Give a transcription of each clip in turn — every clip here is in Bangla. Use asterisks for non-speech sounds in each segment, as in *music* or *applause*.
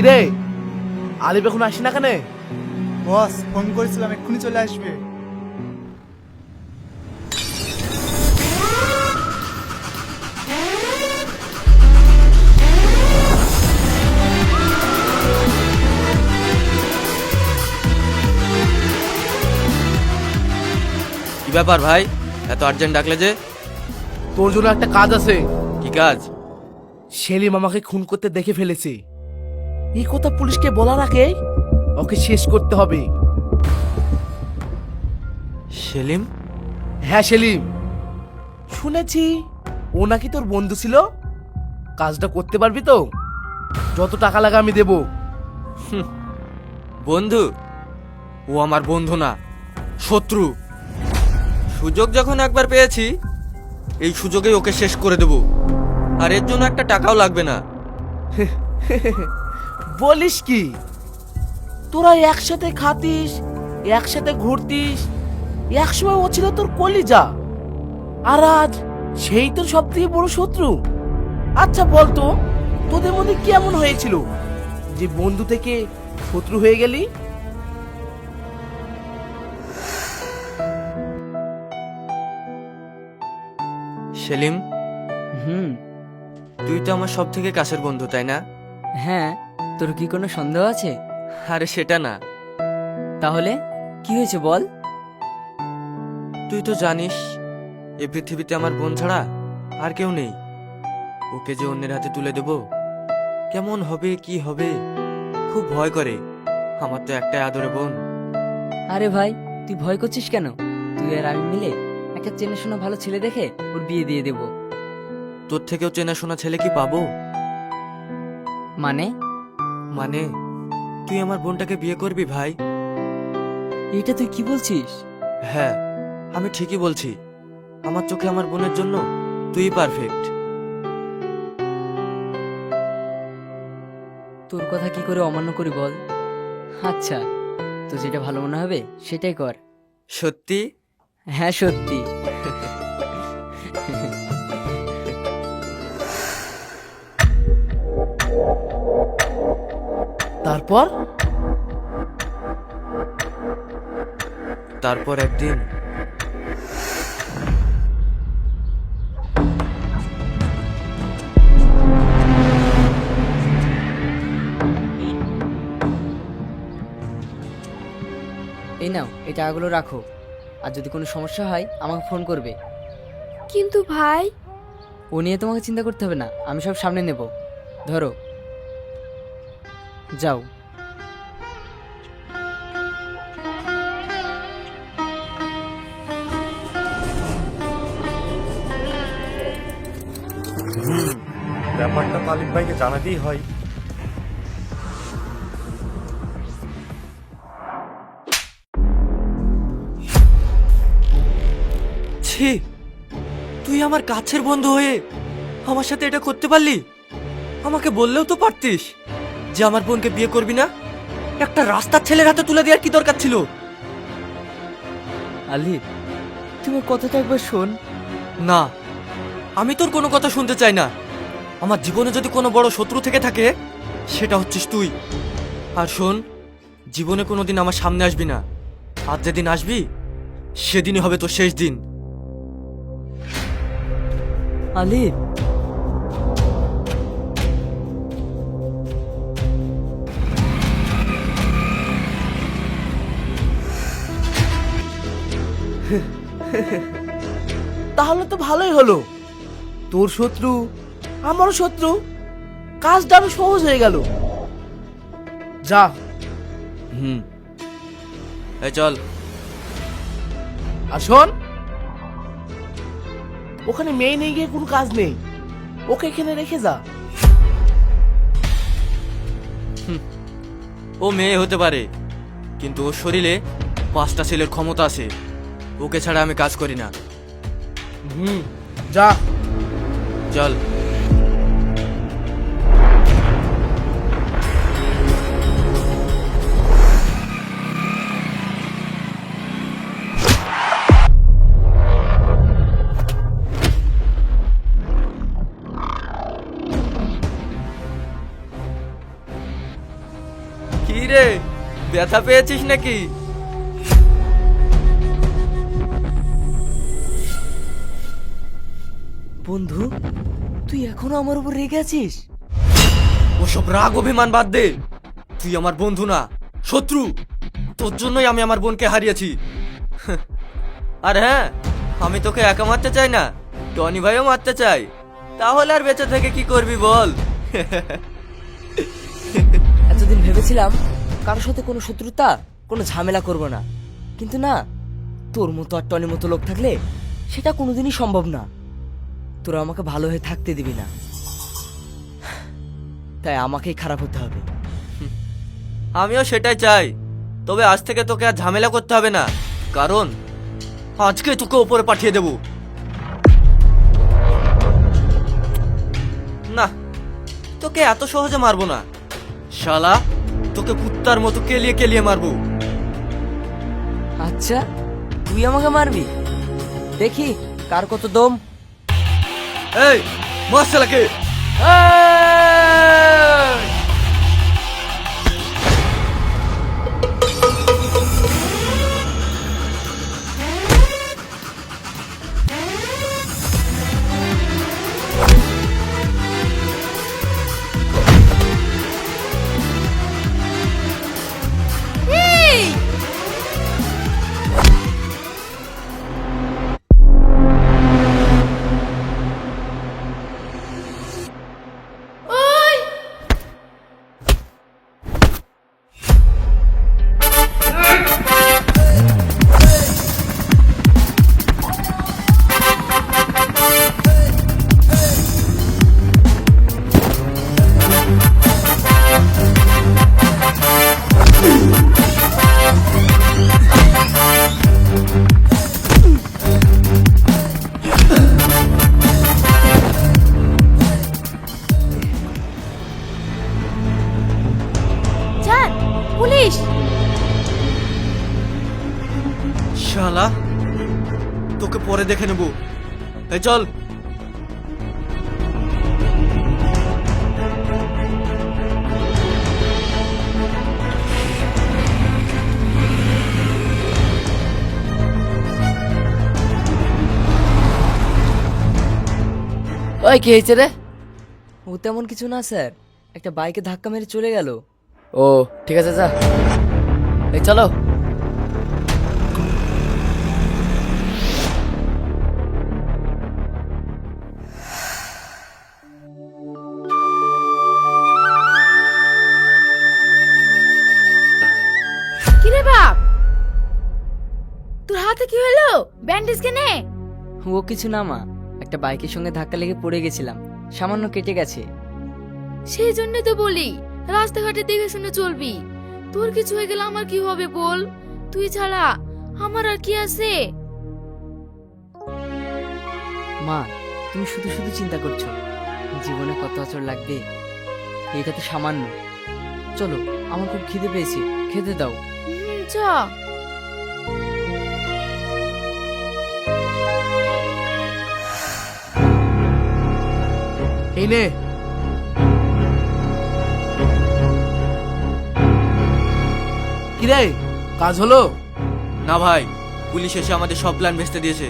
কিরে? আলিপ এখন আসি না কেনে? বস ফোন করেছিলাম এক্ষুনি চলে আসবে। কি ব্যাপার ভাই? এত আর্জেন্ট ডাকলে যে? তোর জন্য একটা কাজ আছে। কি কাজ? সেলিম আমাকে খুন করতে দেখে ফেলেছে। এই কথা পুলিশকে বলার আগে ওকে শেষ করতে হবে। সেলিম? হ্যাঁ সেলিম। শুনেছি ও নাকি তোর বন্ধু ছিল। কাজটা করতে পারবি তো? যত টাকা লাগে আমি দেবো। বন্ধু ও আমার বন্ধু না শত্রু। সুযোগ যখন একবার পেয়েছি এই সুযোগেই ওকে শেষ করে দেব। আর এর জন্য একটা টাকাও লাগবে না। *laughs* বলিস কি? তোরা একসাথে খাতিস একসাথে ঘুরতিস একসময় ও ছিল তোর কলিজা। আর আজ সেই তোর সব থেকে বড় শত্রু। আচ্ছা বলতো তোদের মধ্যে কেমন হয়েছিল? যে বন্ধু থেকে শত্রু হয়ে গেলি? সেলিম হুম। তুই তো আমার সব থেকে কাছের বন্ধু তাই না? হ্যাঁ তোর কি কোনো সন্দেহ আছে? আরে সেটা না। তাহলে কি হয়েছে বল? তুই তো জানিস এ পৃথিবীতে আমার বোন ছাড়া আর কেউ নেই। ওকে যে অন্যের হাতে তুলে দেব কেমন হবে কি হবে খুব ভয় করে। আমার তো একটাই আদরে বোন। আরে ভাই তুই ভয় করছিস কেন? তুই আর আমি মিলে একটা চেনাশোনা ভালো ছেলে দেখে ওর বিয়ে দিয়ে দেব। তোর থেকেও চেনাশোনা ছেলে কি পাবো? মানে? মানে তুই আমার বোনটাকে বিয়ে করবি ভাই? এটা তুই কি বলছিস? হ্যাঁ আমি ঠিকই বলছি। আমার চোখে আমার বোনের জন্য তুই পারফেক্ট তোর কথা কি করে অমান্য করি বল? আচ্ছা তো যেটা ভালো মনে হবে সেটাই কর। সত্যি? হ্যাঁ সত্যি। তারপর? তারপর একদিন এই নাও এই টাকাগুলো রাখো। আর যদি কোনো সমস্যা হয় আমাকে ফোন করবে। কিন্তু ভাই ও নিয়ে তোমাকে চিন্তা করতে হবে না আমি সব সামনে নেব। ধরো যাও। ব্যাপারটা তালিম ভাইকে জানাতেই হয়। ছি তুই আমার কাছের বন্ধু হয়ে আমার সাথে এটা করতে পারলি? আমাকে বললেও তো পারতিস। যে আমার বোনকে বিয়ে করবি না? একটা রাস্তার ছেলের হাতে তুলে দেওয়ার কি দরকার ছিল? আলিফ তুমি কথাটা একবার শোন। না আমি তোর কোনো কথা শুনতে চাই না। আমার জীবনে যদি কোনো বড় শত্রু থেকে থাকে সেটা হচ্ছিস তুই। আর শোন জীবনে কোনো দিন আমার সামনে আসবি না। আর যেদিন আসবি সেদিনই হবে তোর শেষ দিন। আলিফ তাহলে তো ভালোই হলো। তোর শত্রু আমারও শত্রু। কাজটা আরও সহজ হয়ে গেল। যা। হুম। এই চল। আর শোন ওখানে মেয়ে নিয়ে গিয়ে কোনো কাজ নেই। ওকে এখানে রেখে যা। ও মেয়ে হতে পারে কিন্তু ওর শরীরে পাঁচটা ছেলের ক্ষমতা আছে। ওকে ছাড়া আমি কাজ করি না। হুম যা। চল। ব্যথা পেয়েছিস নাকি? বন্ধু তুই এখনও আমার উপর রেগে আছিস? ওসব রাগ অভিমান বাদ দে। তুই আমার বন্ধু না শত্রু। তোর জন্যই আমি আমার বোনকে হারিয়েছি। আর হ্যাঁ আমি তোকে একা মারতে চাই না টনি ভাইও মারতে চাই। তাহলে আর বেঁচে থেকে কি করবি বল? এতদিন ভেবেছিলাম কারোর সাথে কোনো শত্রুতা কোনো ঝামেলা করব না। কিন্তু না তোর মতো আর টনির মতো লোক থাকলে সেটা কোনোদিনই সম্ভব না। তোরা আমাকে ভালো হয়ে থাকতে দিবি না। তাই আমাকেই খারাপ হতে হবে। আমিও সেটাই চাই। তবে আজ থেকে তোকে আর ঝামেলা করতে হবে না। কারণ আজকে তোকে ওপরে পাঠিয়ে দেব। না তোকে এত সহজে মারবো না। শালা তোকে কুত্তার মতো কেলিয়ে কেলিয়ে মারবো। আচ্ছা তুই আমাকে মারবি? দেখি কার কত দম। এই মার শালাকে এই চল। ওই কি হয়েছে রে? ও তেমন কিছু না স্যার। একটা বাইকে ধাক্কা মেরে চলে গেল। ও ঠিক আছে যা। এই চলো। ব্যান্ডেজ কেনে ও কিছু না মা। একটা বাইকের সঙ্গে ধাক্কা লেগে পড়ে গেছিলাম। সামান্য কেটে গেছে। সেই জন্য তো বলি রাস্তাঘাটে দেখে শুনে চলবি। তোর কিছু হয়ে গেলে আমার কি হবে বল? তুই ছাড়া আমার আর কি আছে? মা তুমি শুধু শুধু চিন্তা করছ। জীবনে কত বছর লাগবে এটা তো সামান্য। চলো আমার খুব খিদে পেয়েছে খেতে দাও। হুম, চ। এই নে। কিরে কাজ হলো? না ভাই পুলিশ এসে আমাদের সব প্ল্যান ভেস্তে দিয়েছে।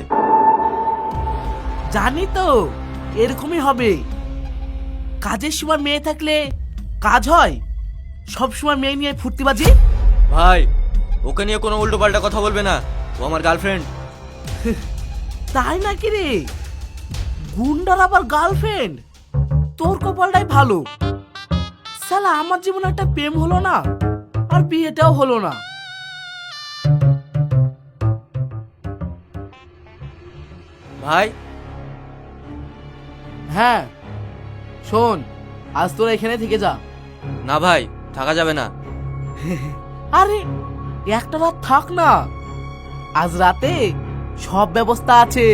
জানি তো এরকমই হবে। কাজের সময় মেয়ে থাকলে কাজ হয়? সব সময় মেয়ে নিয়ে ফুর্তিবাজি? ভাই ওকে নিয়ে কোনো উল্টো পাল্টা কথা বলবে না। ও আমার গার্লফ্রেন্ড তাই নাকি রে? গুন্ডার আবার গার্লফ্রেন্ড তোর কপালটাই ভালো। সালা আমার জীবনে একটা প্রেম হলো না আর বিয়েটাও হলো না। ভাই? হ্যাঁ শোন আজ তোরা এখানে থেকে যা। না ভাই থাকা যাবে না। আরে একটা রাত থাক না। আজ রাতে সব ব্যবস্থা আছে।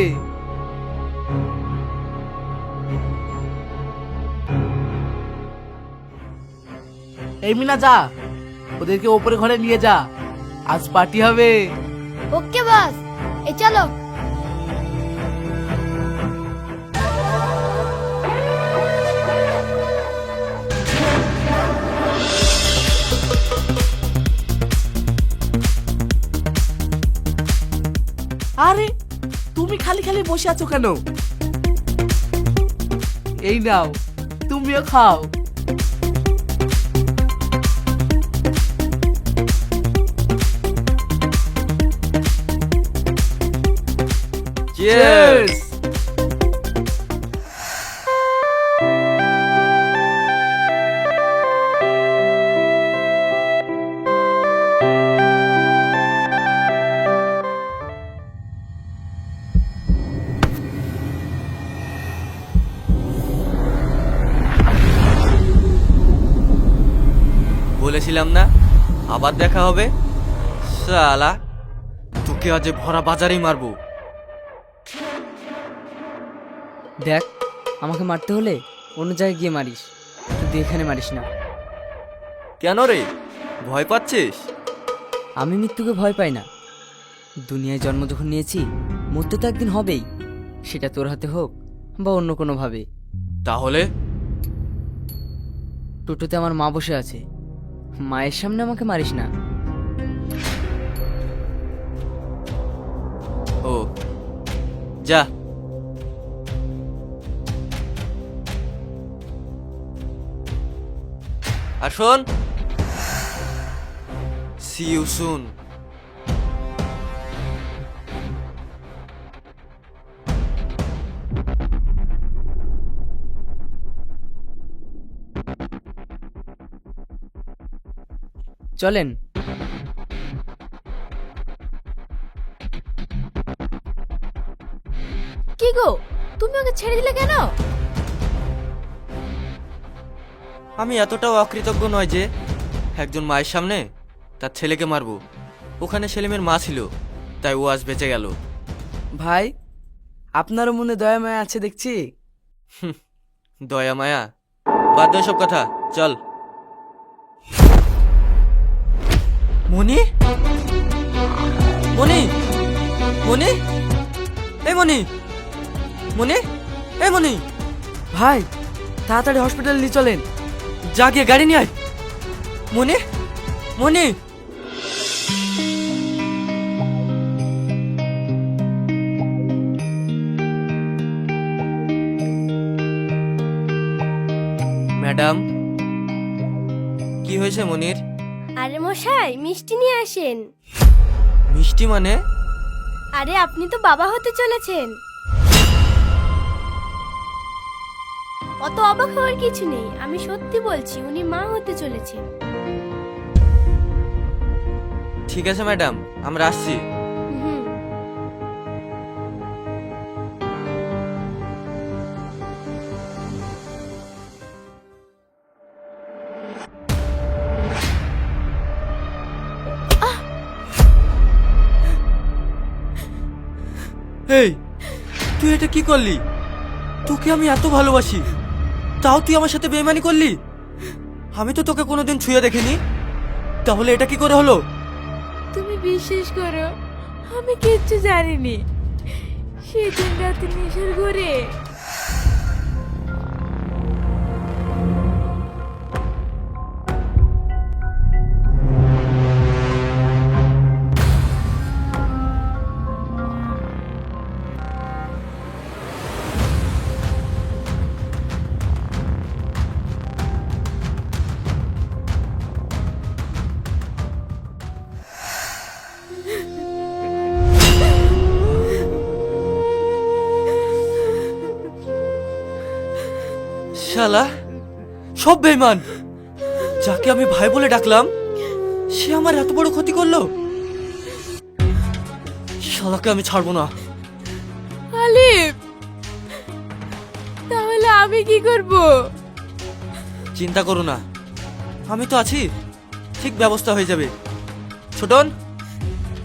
এই মিনা যা ওদেরকে ওপরে ঘরে নিয়ে যা। আজ পার্টি হবে। ওকে বাস এ চলো। আরে তুমি খালি খালি বসে আছো কেন? এই নাও তুমিও খাও। Cheers! বলেছিলাম না? আবার দেখা হবে? শালা তোকে আজ ভরা বাজারেই মারবো। দেখ আমাকে মারতে হলে অন্য জায়গায় গিয়ে মারিস। কিন্তু এখানে মারিস না। কেন রে? ভয় পাচ্ছিস? আমি মৃত্যুকে ভয় পাই না। দুনিয়ায় জন্ম যখন নিয়েছি মৃত্যু তো একদিন হবেই। সেটা তোর হাতে হোক বা অন্য কোনোভাবে। তাহলে? টোটোতে আমার মা বসে আছে। মায়ের সামনে আমাকে মারিস না। ও যা। আর শোন। সি ইউ সুন চলেন। কি গো? তুমি ওকে ছেড়ে দিলে কেন? আমি এতটাও অকৃতজ্ঞ নয় যে একজন মায়ের সামনে তার ছেলেকে মারবো। ওখানে সেলিমের মা ছিল তাই ও আজ বেঁচে গেল। ভাই আপনারও মনে দয়া মায়া আছে দেখছি? দয়া মায়া। বাদ সব কথা চল। মনি মনি মনি এ মনি মনি এ মনি ভাই তাড়াতাড়ি হসপিটালে নিয়ে চলেন। যা গিয়ে গাড়ি নিয়ে আয় মনে মনি ম্যাডাম কি হয়েছে মনির আরে মশাই মিষ্টি নিয়ে আসেন মিষ্টি মানে আরে আপনি তো বাবা হতে চলেছেন অত অবাক হওয়ার কিছু নেই। আমি সত্যি বলছি উনি মা হতে চলেছেন। ঠিক আছে ম্যাডাম। আমরা আসছি। হুম। এই তুই এটা কি করলি? তোকে আমি এত ভালোবাসি। তাও তুই আমার সাথে বেমানি করলি? আমি তো তোকে কোনোদিন ছুঁয়ে দেখিনি। তাহলে এটা কি করে হলো? তুমি বিশ্বাস করো, আমি কিচ্ছু জানিনি। সেদিন রাতে নেশার ঘরে সব বেমান যাকে আমি ভাই বলে ডাকলাম সে আমার এত বড় ক্ষতি করল। শালাকে আমি ছাড়বো না। আলিফ তাহলে আমি কি করব? চিন্তা করো না। আমি তো আছি। ঠিক ব্যবস্থা হয়ে যাবে। ছোটন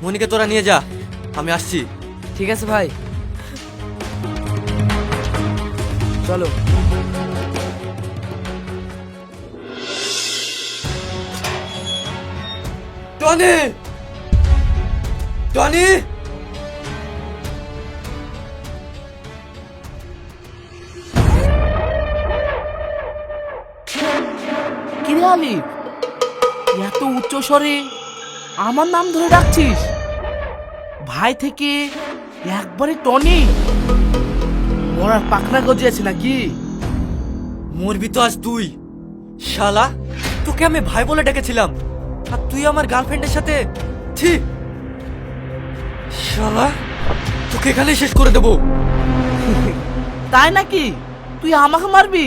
মনিকে তোরা নিয়ে যা। আমি আসছি। ঠিক আছে ভাই। চলো। টনি টনি কিরে আলিফ? এত উচ্চ স্বরে আমার নাম ধরে ডাকছিস? ভাই থেকে একবারে টনি? মরার পাখনা গজিয়েছে নাকি? মরবি তো আজ তুই। শালা তোকে আমি ভাই বলে ডেকেছিলাম। আর তুই আমার গার্লফ্রেন্ডের সাথে? ছি! শালা তোকে এখানেই শেষ করে দেবো। তাই নাকি? তুই আমাকে মারবি?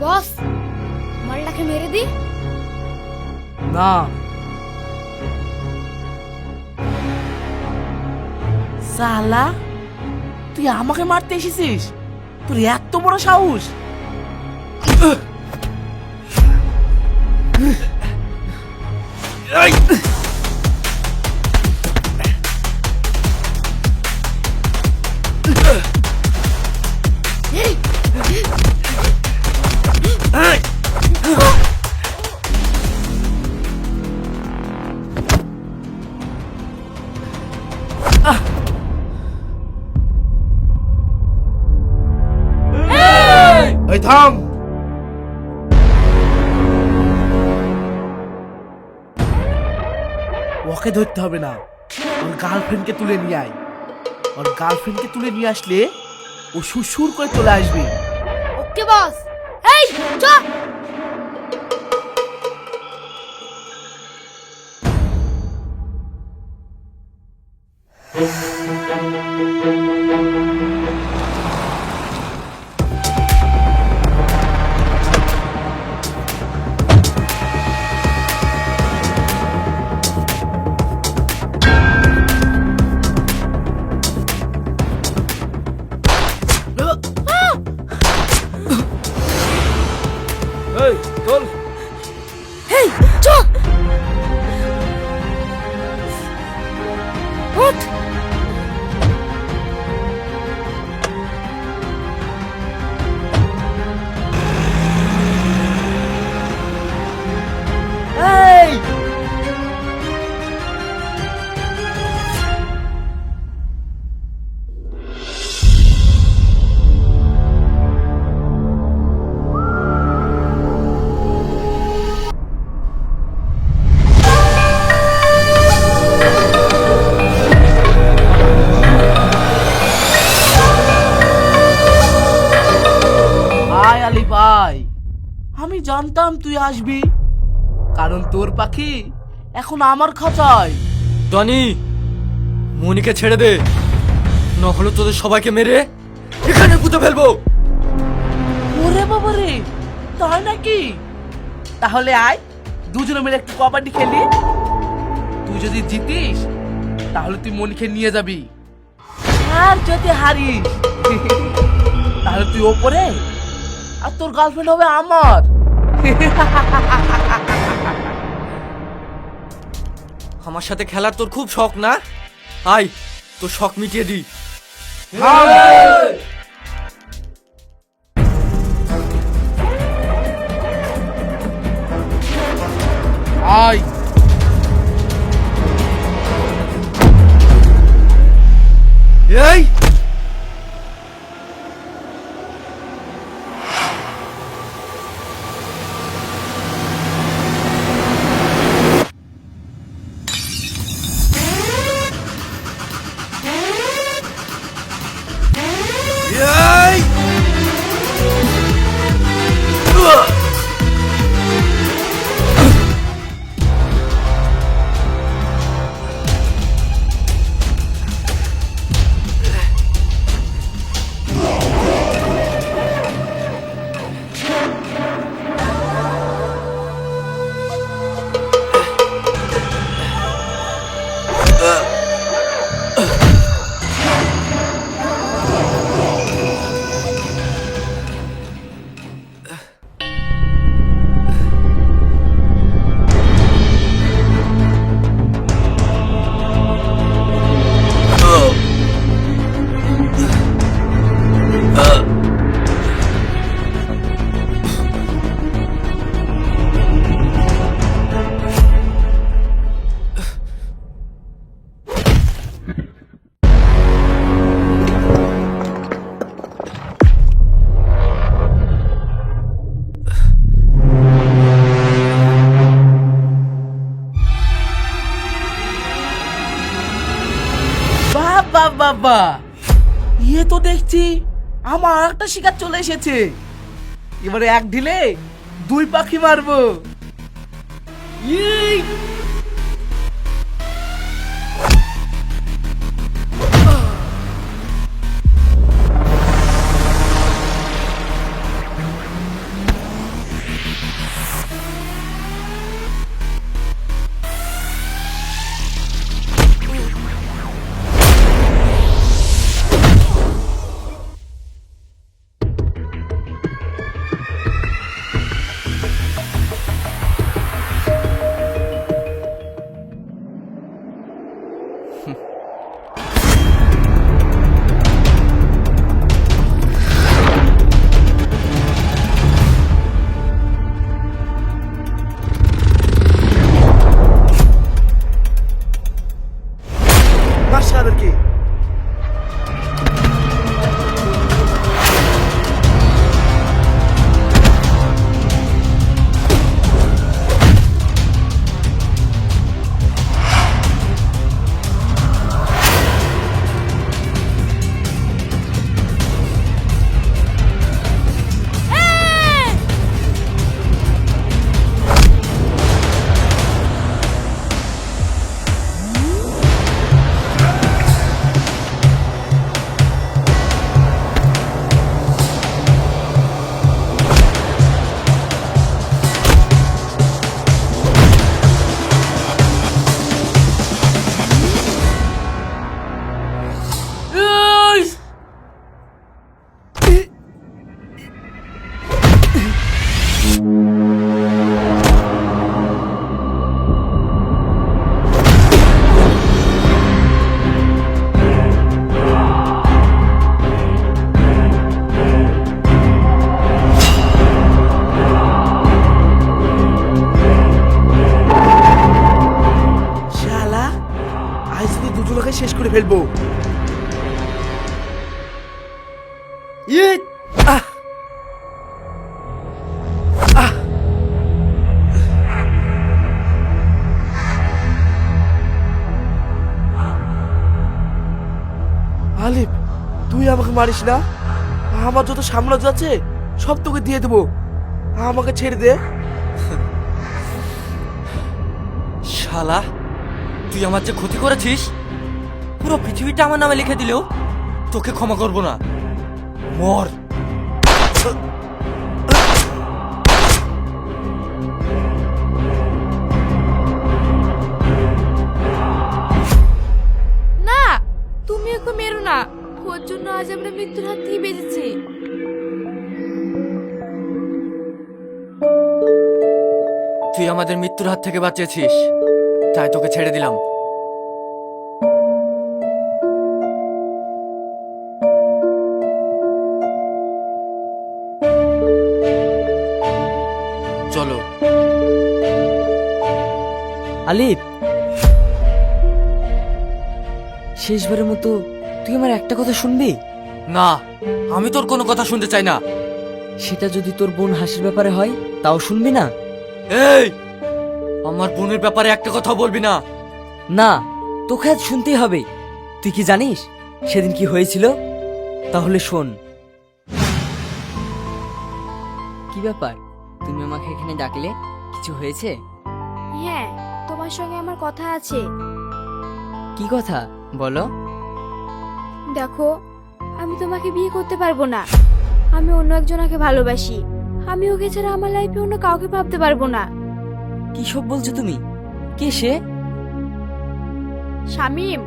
বস মালটাকে মেরে দি। না। সালা তুই আমাকে মারতে এসেছিস? তোর এত বড় সাহস। ওকে ধরতে হবে না। ওর গার্লফ্রেন্ডকে তুলে নিয়ে আয়। ওর গার্লফ্রেন্ডকে তুলে নিয়ে আসলে ও সুসুর করে চলে আসবে। ওকে বস। এই, চ। জানতাম তুই আসবি। কারণ তোর পাখি এখন আমার খাঁচায়। টনি মনিকে ছেড়ে দে। নহলে তোদের সবাইকে মেরে এখানে পুঁতে ফেলব। ওরে বাবা রে তাই নাকি? তাহলে আয় দুজনে মিলে একটু কবাডি খেলি। তুই যদি জিতিস তাহলে তুই মনিকে নিয়ে যাবি। আর যদি হারিস তাহলে তুই ওপরে আর তোর গার্লফ্রেন্ড হবে আমার। আমার সাথে খেলার তোর খুব শখ না? আই তোর শখ মিটিয়ে দি আয়। আমার একটা শিকার চলে এসেছে এবারে এক ঢিলে দুই পাখি মারবো ইয়ে! ফেলব। ইয়ে! আহ! আলিফ, তুই আমাকে মারিস না? আমার যত সাম্রাজ্য আছে, সব তোকে দিয়ে দেবো। আমাকে ছেড়ে দে। শালা, তুই আমার যে ক্ষতি করেছিস? পুরো পৃথিবীটা আমার নামে লিখে দিলেও তোকে ক্ষমা করব না। মর। না তুমি ওকে মেরো না। ওর জন্য আজ আমরা মৃত্যুর হাত থেকে বেঁচেছি তুই আমাদের মৃত্যুর হাত থেকে বাঁচিয়েছিস তাই তোকে ছেড়ে দিলাম। আলিফ শেষবারের মতো তুই আমার একটা কথা শুনবি? না আমি তোর কোনো কথা শুনতে চাই না। সেটা যদি তোর বোন হাসির ব্যাপারে হয় তাও শুনবি না? এই আমার বোনের ব্যাপারে একটা কথা বলবি না। না তোকে আজ শুনতেই হবে। তুই কি জানিস সেদিন কি হয়েছিল? তাহলে শোন। কি ব্যাপার? তুমি আমাকে এখানে ডাকলে? কিছু হয়েছে? হ্যাঁ তোমার সঙ্গে আমার কথা আছে। কি কথা? বলো। দেখো আমি তোমাকে বিয়ে করতে পারব না। আমি অন্য একজনকে ভালোবাসি। আমি ওকে ছাড়া আমার লাইফে অন্য কাউকে ভাবতে পারব না। কি সব বলছো তুমি? কে সে? শামিম।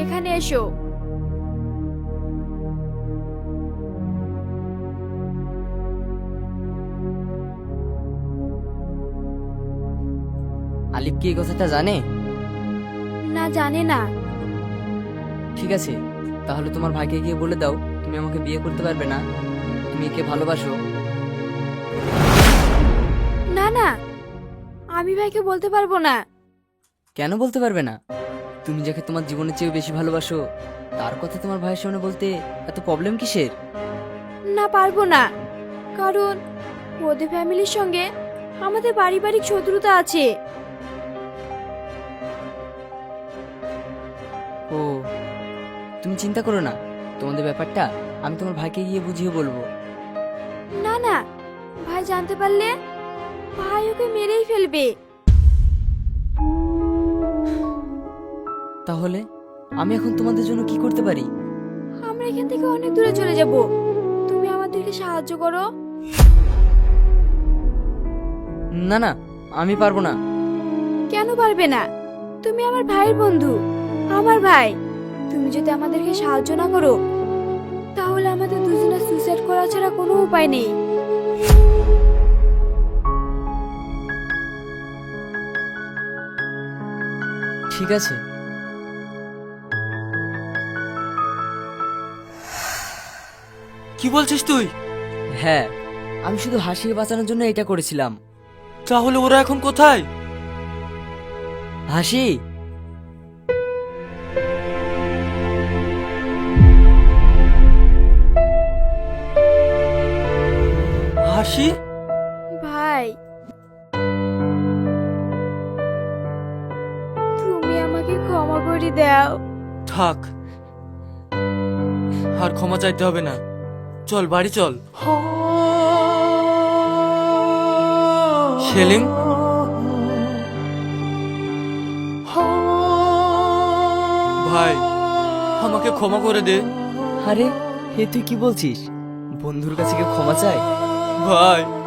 এখানে এসো। আলিফ কি এই কথাটা জানে? না জানে না। ঠিক আছে তাহলে তোমার ভাইকে গিয়ে বলে দাও তুমি আমাকে বিয়ে করতে পারবে না। তুমি একে ভালোবাসো। না না আমি ভাইকে বলতে পারব না। কেন বলতে পারবে না? তুমি যাকে তোমার জীবনের চেয়ে বেশি ভালোবাসো তার কথা তোমার ভাইয়ের সামনে বলতে এত প্রবলেম কিসের? না পারব না। কারণ ওদের ফ্যামিলির সঙ্গে আমাদের পারিবারিক শত্রুতা আছে। চিন্তা করো না। তোমাদের ব্যাপারটা আমি তোমার ভাইকে গিয়ে বুঝিয়ে বলব। না না। ভাই জানতে পারলে ভাই ওকে মেরেই ফেলবে। তাহলে আমি এখন তোমাদের জন্য কি করতে পারি? আমরা এখান থেকে অনেক দূরে চলে যাব। তুমি আমাদেরকে সাহায্য করো। না না আমি পারব না। কেন পারবে না? তুমি আমার ভাইয়ের বন্ধু। আমার ভাই। তুমি যদি আমাদেরকে সাহায্য না করো তাহলে আমাদের দুজনের সুইসাইড করা ছাড়া কোনো উপায় নেই। ঠিক আছে। কি বলছিস তুই? হ্যাঁ আমি শুধু হাসিকে বাঁচানোর জন্য এটা করেছিলাম। তাহলে ওরা এখন কোথায়? হাসি? হাসি ভাই। তুমি আমাকে ক্ষমা করে দাও। থাক। আর ক্ষমা চাইতে হবে না। চল বাড়ি চল। সেলিম? ভাই আমাকে ক্ষমা করে দে। আরে হে তুই কি বলছিস? বন্ধুর কাছে কেউ ক্ষমা চায়? ভাই।